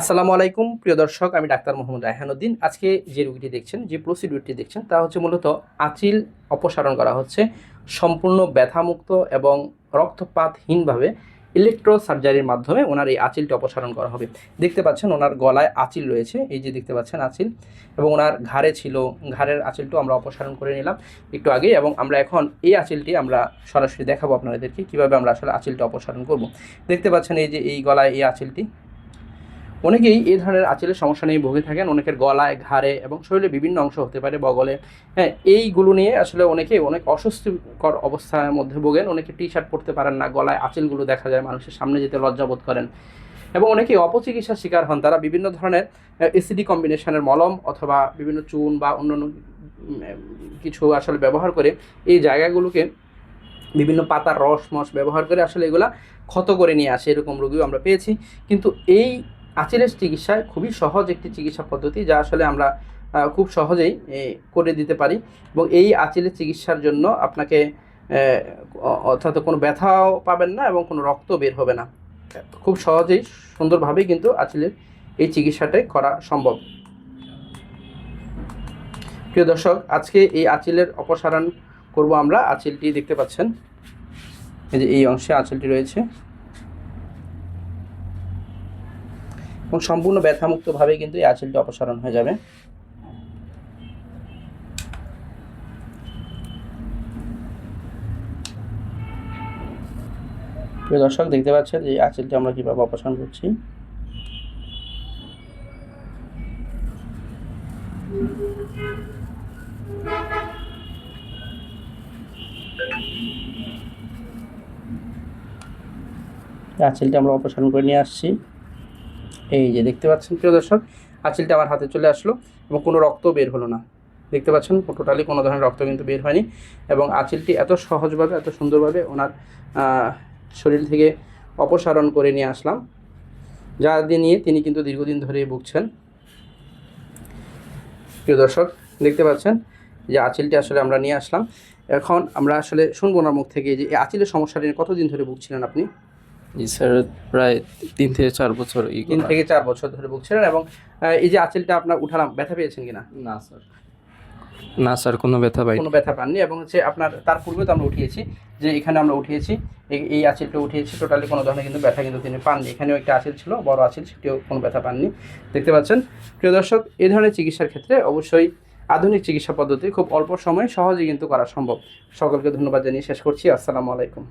আসসালামু আলাইকুম, প্রিয় দর্শক, আমি ডাক্তার মোহাম্মদ রায়হানুদ্দিন আজকে যে রুগীটি দেখছেন, যে প্রসিডিউরটি দেখছেন, তা হচ্ছে মূলত আচিল অপসারণ করা হচ্ছে, সম্পূর্ণ ব্যথামুক্ত এবং রক্তপাতহীনভাবে ইলেকট্রো সার্জারির মাধ্যমে ওনার এই আঁচিলটি অপসারণ করা হবে। দেখতে পাচ্ছেন, ওনার গলায় আঁচিল রয়েছে, এই যে দেখতে পাচ্ছেন আঁচিল, এবং ওনার ঘাড়ে ছিল, ঘাড়ের আচিলটাও আমরা অপসারণ করে নিলাম একটু আগে, এবং আমরা এখন এই আঁচিলটি আমরা সরাসরি দেখাবো আপনাদেরকে, কীভাবে আমরা আসলে আচিলটা অপসারণ করব। দেখতে পাচ্ছেন এই যে, এই গলায় এই আচিলটি অনেকেই এই ধরনের আঁচলের সমস্যা নিয়ে ভুগে থাকেন। অনেকের গলায় ঘাড়ে এবং শরীরে বিভিন্ন অংশ হতে পারে বগলে। হ্যাঁ এইগুলো নিয়ে আসলে অনেকে অনেক অস্বস্তিকর অবস্থার মধ্যে ভোগেন। অনেকে টি শার্ট পরতে পারেন না, গলায় আঁচলগুলো দেখা যায়, মানুষের সামনে যেতে লজ্জাবোধ করেন। এবং অনেকেই অপচিকিৎসার শিকার হন। তারা বিভিন্ন ধরনের এসিডি কম্বিনেশনের মলম অথবা বিভিন্ন চুন বা অন্যান্য কিছু আসলে ব্যবহার করে এই জায়গাগুলোকে বিভিন্ন পাতার রস মস ব্যবহার করে আসলে এগুলা ক্ষত করে নিয়ে আসে। এরকম রোগীও আমরা পেয়েছি। কিন্তু এই আচিলের চিকিৎসায় খুবই সহজ একটি চিকিৎসা পদ্ধতি যা আসলে আমরা খুব সহজেই করে দিতে পারি এবং এই আচিলের চিকিৎসার জন্য আপনাকে অর্থাৎ কোনো ব্যথাও পাবেন না এবং কোনো রক্ত বের হবে না। খুব সহজেই, সুন্দরভাবেই কিন্তু আচিলের এই চিকিৎসাটাই করা সম্ভব। প্রিয় দর্শক, আজকে এই আচিলের অপসারণ করব আমরা। আচিলটি দেখতে পাচ্ছেন। এই যে এই অংশে আঁচলটি রয়েছে। এবং সম্পূর্ণ ব্যথামুক্তভাবে কিন্তু এই আঁচলটি অপসারণ হয়ে যাবে। প্রিয় দর্শক, দেখতে পাচ্ছেন যে আঁচলটি আমরা কীভাবে অপসারণ করছি। আঁচলটি আমরা অপসারণ করে নিয়ে আসছি। এই যে দেখতে পাচ্ছেন, প্রিয় দর্শক, আঁচিলটা আমার হাতে চলে আসলো এবং কোনো রক্ত বের হলো না। দেখতে পাচ্ছেন, টোটালি কোনো ধরনের রক্ত কিন্তু বের হয়নি এবং আঁচিলটি এত সহজভাবে, এত সুন্দরভাবে ওনার শরীর থেকে অপসারণ করে নিয়ে আসলাম। যা দিয়ে নিয়ে তিনি কিন্তু দীর্ঘদিন ধরেই ভুগছেন। প্রিয় দর্শক, দেখতে পাচ্ছেন যে আঁচিলটি আসলে আমরা নিয়ে আসলাম। এখন আমরা আসলে শুনব না মুখ থেকে যে এই আঁচিলের সমস্যাটি নিয়ে কতদিন ধরে ভুগছিলেন আপনি? জি স্যার প্রায় তিন থেকে চার বছর এই তিন থেকে চার বছর ধরে ভুগছিলেন এবং এই যে আঁচিলটা আপনার উঠালাম ব্যথা পেয়েছেন কিনা? না স্যার। না স্যার কোনো ব্যথা পাই কোনো ব্যথা পাননি এবং হচ্ছে আপনার তার পূর্বে তো আমরা উঠিয়েছি যে এখানে আমরা উঠিয়েছি এই- এই আঁচিলটা উঠিয়েছি টোটালি কোনো ধরনের কিন্তু ব্যথা কিন্তু তিনি পাননি। এখানেও একটা আঁচিল ছিল বড় আঁচিল সেটিও কোনো ব্যথা পাননি। দেখতে পাচ্ছেন প্রিয় দর্শক এই ধরনের চিকিৎসার ক্ষেত্রে অবশ্যই আধুনিক চিকিৎসা পদ্ধতি খুব অল্প সময়ে সহজে কিন্তু করা সম্ভব। সকলকে ধন্যবাদ জানিয়ে শেষ করছি। আসসালামু আলাইকুম।